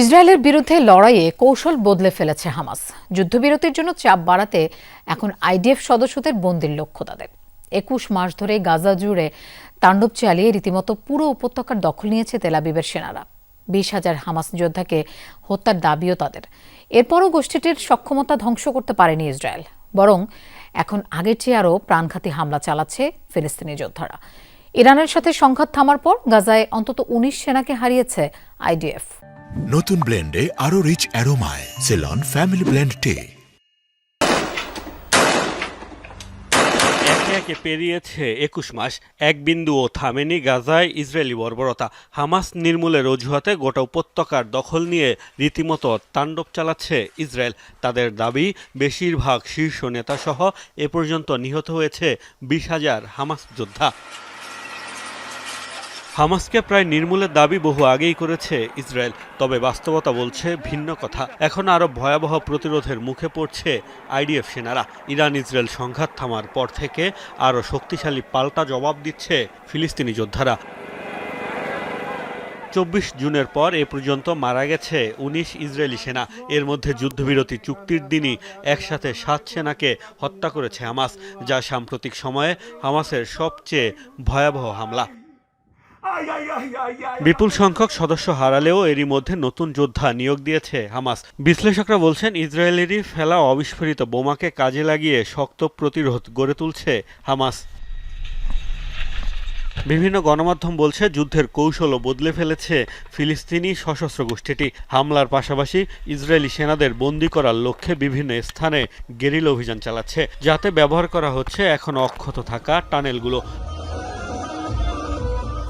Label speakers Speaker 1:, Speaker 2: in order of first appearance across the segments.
Speaker 1: ইসরায়েলের বিরুদ্ধে লড়াইয়ে কৌশল বদলে ফেলেছে হামাস। যুদ্ধবিরতির জন্য চাপ বাড়াতে এখন আইডিএফ সদস্যদের বন্দির লক্ষ্য তাদের। একুশ মাস ধরে গাজা জুড়ে তাণ্ডব চালিয়ে রীতিমতো পুরো উপত্যকার দখল নিয়েছে তেলাবিবের সেনারা। বিশ হাজার হামাস যোদ্ধাকে হত্যার দাবিও তাদের। এরপরও গোষ্ঠীটির সক্ষমতা ধ্বংস করতে পারেনি ইসরায়েল। বরং এখন আগের চেয়ে আরও প্রাণঘাতী হামলা চালাচ্ছে ফিলিস্তিনি যোদ্ধারা। ইরানের সাথে সংঘাত থামার পর গাজায় অন্তত উনিশ সেনাকে হারিয়েছে আইডিএফ।
Speaker 2: নতুন ব্লেন্ডে আরও রিচ অ্যারোমায় সেলন ফ্যামিলি ব্লেন্ড টে
Speaker 3: একে পেরিয়েছে একুশ মাস। এক বিন্দুও থামেনি গাজায় ইসরায়েলি বর্বরতা। হামাস নির্মূলের অজুহাতে গোটা উপত্যকার দখল নিয়ে রীতিমতো তাণ্ডব চালাচ্ছে ইসরায়েল। তাদের দাবি, বেশিরভাগ শীর্ষ নেতাসহ এ পর্যন্ত নিহত হয়েছে বিশ হাজার হামাস যোদ্ধা। হামাসকে প্রায় নির্মূলের দাবি বহু আগেই করেছে ইসরায়েল, তবে বাস্তবতা বলছে ভিন্ন কথা। এখন আরও ভয়াবহ প্রতিরোধের মুখে পড়ছে আইডিএফ সেনারা। ইরান ইসরায়েল সংঘাত থামার পর থেকে আরও শক্তিশালী পাল্টা জবাব দিচ্ছে ফিলিস্তিনি যোদ্ধারা। চব্বিশ জুনের পর এ পর্যন্ত মারা গেছে উনিশ ইসরায়েলি সেনা। এর মধ্যে যুদ্ধবিরতি চুক্তির দিনই একসাথে সাত সেনাকে হত্যা করেছে হামাস, যা সাম্প্রতিক সময়ে হামাসের সবচেয়ে ভয়াবহ হামলা। বিপুল সংখ্যক সদস্য হারালেও এরই মধ্যে নতুন যোদ্ধা নিয়োগ দিয়েছে হামাস বিশ্লেষকরা বলছেন ইসরায়েলেরই ফেলা অবিস্ফোরিত বোমাকে কাজে লাগিয়ে শক্ত প্রতিরোধ গড়ে তুলছে হামাস বিভিন্ন গণমাধ্যম বলছে যুদ্ধের কৌশলও বদলে ফেলেছে ফিলিস্তিনি সশস্ত্র গোষ্ঠীটি হামলার পাশাপাশি ইসরায়েলি সেনাদের বন্দী করার লক্ষ্যে বিভিন্ন স্থানে গেরিল অভিযান চালাচ্ছে যাতে ব্যবহার করা হচ্ছে এখন অক্ষত থাকা টানেলগুলো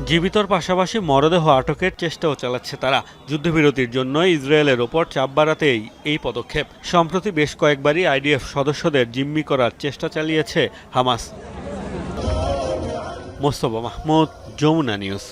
Speaker 3: জীবিতর পাশাপাশি মরদেহ আটকের চেষ্টাও চালাচ্ছে তারা। যুদ্ধবিরতির জন্য ইসরায়েলের ওপর চাপ বাড়াতেই এই পদক্ষেপ। সম্প্রতি বেশ কয়েকবারই আইডিএফ সদস্যদের জিম্মি করার চেষ্টা চালিয়েছে হামাস। মোস্তফা মাহমুদ, যমুনা নিউজ।